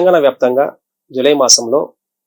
తెలంగాణ వ్యాప్తంగా జూలై మాసంలో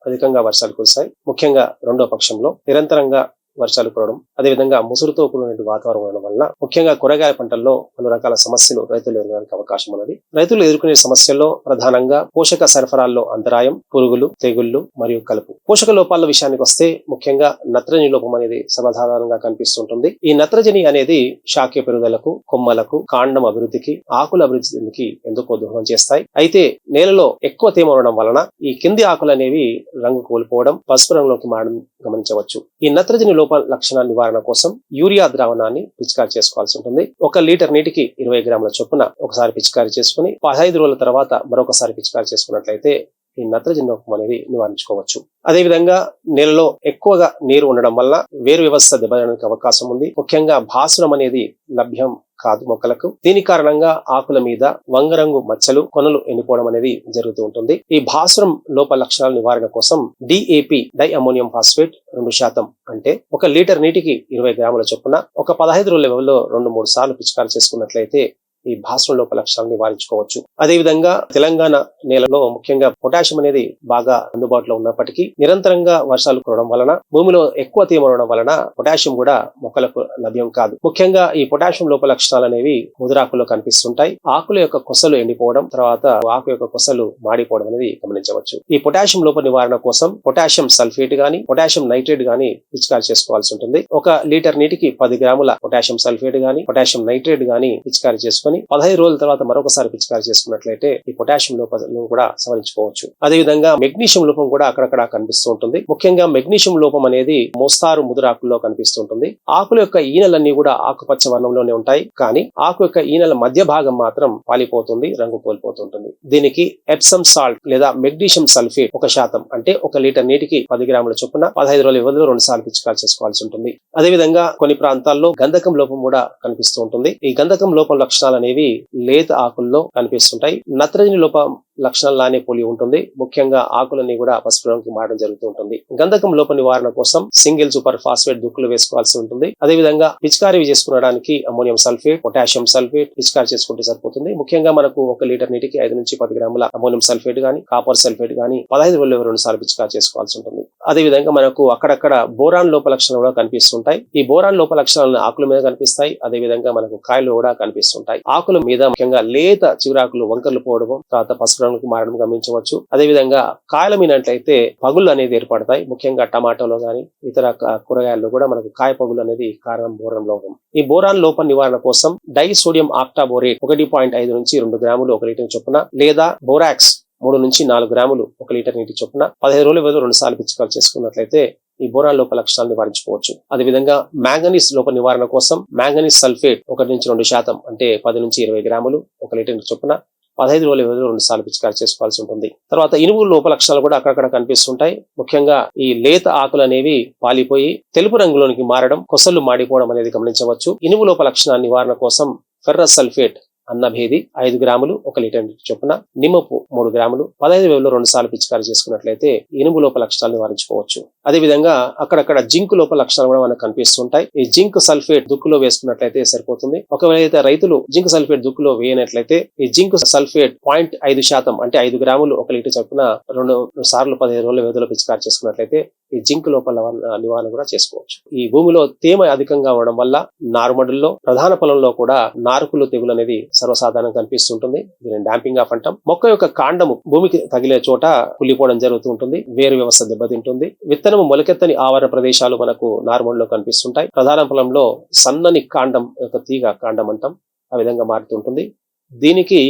అధికంగా వర్షాలు కురిశాయి. ముఖ్యంగా రెండో పక్షంలో నిరంతరంగా వర్షాలు కురవడం అదేవిధంగా ముసురుతో కూడినటువంటి వాతావరణం ఉండడం వల్ల ముఖ్యంగా కూరగాయల పంటల్లో పలు రకాల సమస్యలు రైతులు ఎదుర్కొనే అవకాశం ఉన్నది. రైతులు ఎదుర్కొనే సమస్యల్లో ప్రధానంగా పోషక సరఫరాల్లో అంతరాయం పురుగులు తెగుళ్ళు మరియు కలుపు. పోషక లోపాల విషయానికి వస్తే ముఖ్యంగా నత్రజని లోపం అనేది సర్వసాధారణంగా కనిపిస్తుంటుంది. ఈ నత్రజని అనేది శాఖ పెరుగుదలకు కొమ్మలకు కాండం అభివృద్ధికి ఆకుల అభివృద్ధికి ఎందుకో దోహం చేస్తాయి. అయితే నేలలో ఎక్కువ తేమ ఉండడం వలన ఈ కింది ఆకులు అనేవి రంగు కోల్పోవడం పసుపు రంగులోకి మారడం గమనించవచ్చు. ఈ నత్రజని లోప లక్షణ నివారణ కోసం యూరియా ద్రావణాన్ని పిచికారి చేసుకోవాల్సి ఉంటుంది. ఒక లీటర్ నీటికి ఇరవై గ్రాముల చొప్పున ఒకసారి పిచికారి చేసుకుని పదహైదు రోజుల తర్వాత మరొకసారి పిచికారి చేసుకున్నట్లయితే ఈ నత్రజని లోపం అనేది నివారించుకోవచ్చు. అదేవిధంగా నేలలో ఎక్కువగా నీరు ఉండడం వల్ల వేరు వ్యవస్థ దెబ్బతినడానికి అవకాశం ఉంది. ముఖ్యంగా భాసురం అనేది లభ్యం కాదు మొక్కలకు. దీని కారణంగా ఆకుల మీద వంగరంగు మచ్చలు కొనలు ఎండిపోవడం అనేది జరుగుతూ ఉంటుంది. ఈ భాసురం లోప లక్షణాల నివారణ కోసం డిఏపి డై అమోనియం ఫాస్ఫేట్ రెండు శాతం అంటే ఒక లీటర్ నీటికి ఇరవై గ్రాముల చొప్పున ఒక పదహైదు రోజుల వ్యవధిలో రెండు మూడు సార్లు పిచికారు చేసుకున్నట్లయితే ఈ భాస్వరం లోప లక్షణాలను నివారించుకోవచ్చు. అదేవిధంగా తెలంగాణ నేలలో ముఖ్యంగా పొటాషియం అనేది బాగా అందుబాటులో ఉన్నప్పటికీ నిరంతరంగా వర్షాలు కురవడం వలన భూమిలో ఎక్కువ తేమ ఉండడం వలన పొటాషియం కూడా మొక్కలకు లభ్యం కాదు. ముఖ్యంగా ఈ పొటాషియం లోప లక్షణాలు అనేవి ముదురాకుల్లో కనిపిస్తుంటాయి. ఆకుల యొక్క కొసలు ఎండిపోవడం తర్వాత ఆకు యొక్క కొసలు మాడిపోవడం అనేది గమనించవచ్చు. ఈ పొటాషియం లోప నివారణ కోసం పొటాషియం సల్ఫేట్ గాని పొటాషియం నైట్రేట్ గాని పిచికారి చేసుకోవాల్సి ఉంటుంది. ఒక లీటర్ నీటికి పది గ్రాముల పొటాషియం సల్ఫేట్ గాని పొటాషియం నైట్రేట్ గాని పిచికారి చేసుకుని పదహైదు రోజుల తర్వాత మరొకసారి పిచికారి చేసుకున్నట్లయితే ఈ పొటాషియం లోపం కూడా సవరించుకోవచ్చు. అదేవిధంగా మెగ్నీషియం లోపం కూడా అక్కడక్కడ కనిపిస్తూ ఉంటుంది. ముఖ్యంగా మెగ్నీషియం లోపం అనేది మోస్తారు ముదురాకుల్లో కనిపిస్తుంటుంది ఆకుల యొక్క ఈనెలన్నీ కూడా ఆకుపచ్చ వర్ణంలోనే ఉంటాయి. కానీ ఆకు యొక్క ఈనెల మధ్య భాగం మాత్రం పాలిపోతుంది రంగు కోల్పోతుంటుంది. దీనికి ఎప్సమ్ సాల్ట్ లేదా మెగ్నీషియం సల్ఫేట్ ఒక శాతం అంటే ఒక లీటర్ నీటికి పది గ్రాముల చొప్పున పదహైదు రోజుల వ్యవధిలో రెండు సార్లు పిచికారి చేసుకోవాల్సి ఉంటుంది. అదేవిధంగా కొన్ని ప్రాంతాల్లో గంధకం లోపం కూడా కనిపిస్తూ ఉంటుంది. ఈ గంధకం లోపం లక్షణాలు అనేవి లేత ఆకుల్లో కనిపిస్తుంటాయి. నత్రజని లోపం లక్షణాల్లానే పోలి ఉంటుంది. ముఖ్యంగా ఆకులన్నీ కూడా పసుపు రంగుకి మారడం జరుగుతూ ఉంటుంది. గంధకం లోప నివారణ కోసం సింగిల్ సూపర్ ఫాస్ఫేట్ దుక్కులు వేసుకోవాల్సి ఉంటుంది. అదేవిధంగా పిచికారీ చేసుకోవడానికి అమోనియం సల్ఫేట్ పొటాషియం సల్ఫేట్ పిచికారీ చేసుకుంటే సరిపోతుంది. ముఖ్యంగా మనకు ఒక లీటర్ నీటికి ఐదు నుంచి పది గ్రాముల అమోనియం సల్ఫేట్ గాని కాపర్ సల్ఫేట్ గాని పదహైదు రోజులు రెండు సార్లు పిచికారీ చేసుకోవాల్సి ఉంటుంది. అదేవిధంగా మనకు అక్కడక్కడ బోరాన్ లోప లక్షణాలు కూడా కనిపిస్తుంటాయి. ఈ బోరాన్ లోప లక్షణాలను ఆకుల మీద కనిపిస్తాయి. అదేవిధంగా మనకు కాయలు కూడా కనిపిస్తుంటాయి. ఆకుల మీద ముఖ్యంగా లేత చిగురాకులు వంకర్లు పోవడం తర్వాత పసుపు రంగుకు మారడం గమనించవచ్చు. అదేవిధంగా కాయల మీనట్లయితే పగుళ్ళు అనేది ఏర్పడతాయి. ముఖ్యంగా టమాటోలో గాని ఇతర కూరగాయల్లో కూడా మనకు కాయ పగులు అనేది కారణం బోరం లోపం. ఈ బోరాన్ లోపం నివారణ కోసం డై సోడియం ఆప్టా బోరేట్ ఒకటి పాయింట్ ఐదు నుంచి రెండు గ్రాములు ఒక లీటర్ చొప్పున లేదా బోరాక్స్ మూడు నుంచి నాలుగు గ్రాములు ఒక లీటర్ నీటి చొప్పున పదిహేను రోజుల వ్యవధిలో రెండు సార్లు పిచ్చుకలు చేసుకున్నట్లయితే ఈ బోరాన్ లోప లక్షణాలు నివారించుకోవచ్చు. అదేవిధంగా మ్యాంగనీస్ లోప నివారణ కోసం మ్యాంగనీస్ సల్ఫేట్ ఒకటి నుంచి రెండు శాతం అంటే పది నుంచి ఇరవై గ్రాములు ఒక లీటర్ చొప్పున పదహైదు రోజుల వ్యవధిలో రెండు సార్లు పిచికారి చేసుకోవాల్సి ఉంటుంది. తర్వాత ఇనుము లోప లక్షణాలు కూడా అక్కడక్కడ కనిపిస్తుంటాయి. ముఖ్యంగా ఈ లేత ఆకులు అనేవి పాలిపోయి తెలుపు రంగులోనికి మారడం కొసలు మాడిపోవడం అనేది గమనించవచ్చు. ఇనుము లోప లక్షణ నివారణ కోసం ఫెర్రస్ సల్ఫేట్ అన్నభేది ఐదు గ్రాములు ఒక లీటర్ చొప్పున. నిమ్మపు మూడు గ్రాములు. పదహైదు వేలలో రెండు సార్లు పిచికారి చేసుకున్నట్లయితే ఇనుము లోప లక్షణాలు నివారించుకోవచ్చు. అదేవిధంగా అక్కడక్కడ జింక్ లోప లక్షణాలు కూడా మనకు కనిపిస్తుంటాయి. ఈ జింక్ సల్ఫేట్ దుక్కులో వేసుకున్నట్లయితే సరిపోతుంది. ఒకవేళ అయితే రైతులు జింక్ సల్ఫేట్ దుక్కులో వేయనట్లయితే ఈ జింక్ సల్ఫేట్ పాయింట్ ఐదు శాతం అంటే ఐదు గ్రాములు ఒక లీటర్ చొప్పున రెండు సార్లు పదిహేను రోజుల వ్యవధిలో పిచికారి చేసుకున్నట్లయితే ఈ జింక్ లోపల నివారణ కూడా చేసుకోవచ్చు. ఈ భూమిలో తేమ అధికంగా ఉండడం వల్ల నారుమడుల్లో ప్రధాన పొలంలో కూడా నారుకులు తెగులు అనేది సర్వసాధారణంగా కనిపిస్తుంటుంది. దీనిని డాంపింగ్ ఆఫ్ అంటాం. మొక్క యొక్క కాండము భూమికి తగిలే చోట కుళ్ళిపోవడం జరుగుతూ ఉంటుంది వేరు వ్యవస్థ దెబ్బతింటుంది. విత్తనము మొలకెత్తని ఆవరణ ప్రదేశాలు మనకు నారుమడిలో కనిపిస్తుంటాయి. ప్రధాన పొలంలో సన్నని కాండం యొక్క తీగ కాండం అంటాం ఆ విధంగా మారుతుంటుంది. దీనికి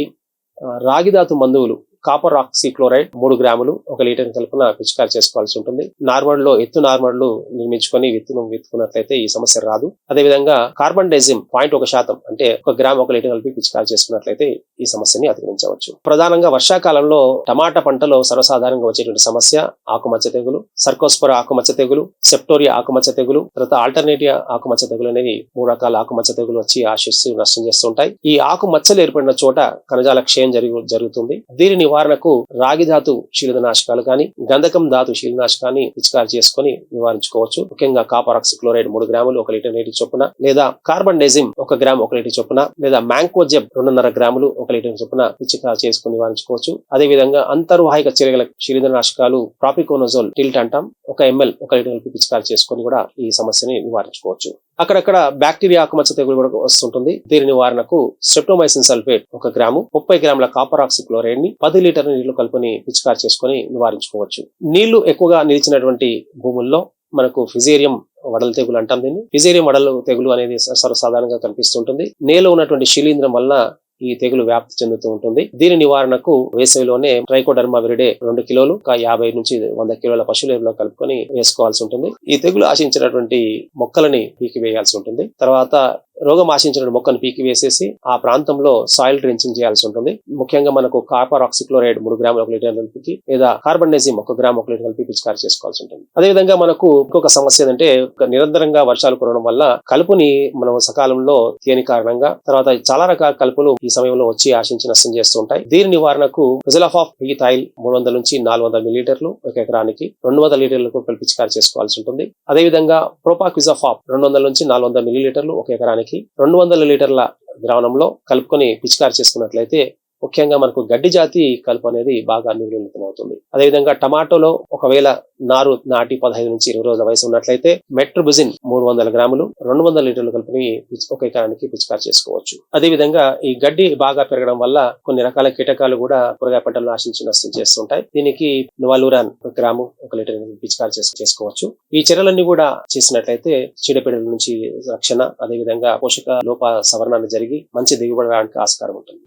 రాగిధాతు మందువులు కాపర్ ఆక్సిక్లోరైడ్ మూడు గ్రాములు ఒక లీటర్ కలుపున పిచికారి చేసుకోవాల్సి ఉంటుంది. నార్మల్లో ఎత్తు నార్మల్ నిర్మించుకొని విత్తును విత్తుకున్నట్లయితే ఈ సమస్య రాదు. అదేవిధంగా కార్బన్ డైజిమ్ పాయింట్ ఒక శాతం అంటే ఒక గ్రామ్ ఒక లీటర్ కలిపి పిచికారి చేసుకున్నట్లయితే ఈ సమస్యని అధిగమించవచ్చు. ప్రధానంగా వర్షాకాలంలో టమాటా పంటలో సర్వసాధారణంగా వచ్చేటువంటి సమస్య ఆకుమచ్చ తెగులు సర్కోస్పర ఆకుమచ్చ తెగులు సెప్టోరియా ఆకుమచ్చ తెగులు తర్వాత ఆల్టర్నేటియా ఆకుమచ్చ తెగులు అనేవి మూడు రకాల ఆకుమచ్చ తెగులు వచ్చి ఆశిస్తూ నష్టం చేస్తుంటాయి ఈ ఆకుమచ్చలు ఏర్పడిన చోట కణజాల క్షయం జరుగు జరుగుతుంది. దీని నివారణకు రాగి ధాతు శీలనాశకాలు కానీ గంధకం ధాతు శీలనాశకాన్ని పిచికారు చేసుకొని నివారించుకోవచ్చు. ముఖ్యంగా కాపర్ ఆక్సిక్లోరైడ్ మూడు గ్రాములు ఒక లీటర్ నీటి చొప్పున లేదా కార్బన్ డెజిమ్ ఒక గ్రామ్ ఒక లీటర్ చొప్పున లేదా మ్యాంకోజెబ్ రెండున్నర గ్రాములు ఒక లీటర్ చొప్పున పిచికారు చేసుకుని నివారించుకోవచ్చు. అదే విధంగా అంతర్వాహిక చర్యల శిలీంద్రనాశకాలు ప్రాపికోనోజోల్ టిల్ట్ అంటాం ఒక ఎంఎల్ ఒక లీటర్ పిచికారు చేసుకుని చేసుకొని కూడా ఈ సమస్యని నివారించుకోవచ్చు. అక్కడక్కడ బ్యాక్టీరియా ఆకుమచ్చ తెగులు కూడా వస్తుంటుంది. దీని నివారణకు సెప్టోమైసిన్ సల్ఫేట్ ఒక గ్రాము ముప్పై గ్రాముల కాపర్ ఆక్సిక్లోరైడ్ని పది లీటర్ నీళ్ళు కలుపుని పిచికారి చేసుకొని నివారించుకోవచ్చు. నీళ్ళు ఎక్కువగా నిలిచినటువంటి భూముల్లో మనకు ఫిజేరియం వడల తెగులు అంటాం దీన్ని. ఫిజేరియం వడల తెగులు అనేది స- సర్వసాధారణంగా కనిపిస్తుంటుంది. నేల ఉన్నటువంటి శిలీంద్రం వలన ఈ తెగులు వ్యాప్తి చెందుతూ ఉంటుంది. దీని నివారణకు వేసవిలోనే ట్రైకోడర్మా విరిడే రెండు కిలోలు ఒక యాభై నుంచి వంద కిలోల పశువుల ఎరువులో కలుపుకొని వేసుకోవాల్సి ఉంటుంది. ఈ తెగులు ఆశించినటువంటి మొక్కలని పీకి వేయాల్సి ఉంటుంది. తర్వాత రోగం ఆశించిన మొక్కను పీకి వేసేసి ఆ ప్రాంతంలో సాయిల్ డ్రెంచింగ్ చేయాల్సి ఉంటుంది. ముఖ్యంగా మనకు కార్బర్ ఆక్సిక్లోరైడ్ మూడు గ్రాముల ఒక లీటర్ కలిపి లేదా కార్బన్డైజిమ్ ఒక గ్రామ్ ఒక లీటర్ కలిపి పిచికారి చేసుకోవాల్సి ఉంటుంది. అదేవిధంగా మనకు ఇంకొక సమస్య ఏంటంటే ఒక నిరంతరంగా వర్షాలు కురవడం వల్ల కలుపుని మనం సకాలంలో తేని కారణంగా తర్వాత చాలా రకాల కలుపులు ఈ సమయంలో వచ్చి ఆశించి నష్టం చేస్తూ ఉంటాయి. దీని నివారణకు రిజలాఫ్ ఆఫ్ ఆయిల్ మూడు వందల నుంచి నాలుగు వందల మిలీటర్లు ఒక ఎకరానికి రెండు వందల లీటర్లకు కలిపి పిచికారి చేసుకోవాల్సి ఉంటుంది. అదేవిధంగా ప్రోపాక్విజాఫాప్ రెండు వందల నుంచి నాలుగు వందల మిలీలీటర్లు ఒక ఎకరానికి రెండు వందల లీటర్ల ద్రావణంలో కలుపుకొని పిచికారి చేసుకున్నట్లయితే ముఖ్యంగా మనకు గడ్డి జాతి కలుపు అనేది బాగా నిర్వహితమవుతుంది అదేవిధంగా టమాటోలో ఒకవేళ నారు నాటి పదహైదు నుంచి ఇరవై రోజుల వయసు ఉన్నట్లయితే మెట్రోబుజిన్ మూడు వందల గ్రాములు రెండు వందల లీటర్లు కలుపుని ఒక ఎకరానికి పిచికారి చేసుకోవచ్చు. అదేవిధంగా ఈ గడ్డి బాగా పెరగడం వల్ల కొన్ని రకాల కీటకాలు కూడా కూరగాయ పంటలు ఆశించి నష్టం చేస్తుంటాయి. దీనికి నువాలూరాన్ ఒక గ్రాము ఒక లీటర్ పిచికారి చేసుకోవచ్చు. ఈ చర్యలన్నీ కూడా చేసినట్లయితే చీడపీడల నుంచి రక్షణ అదేవిధంగా పోషక లోప సవరణ జరిగి మంచి దిగుబడి రావడానికి ఆస్కారం ఉంటుంది.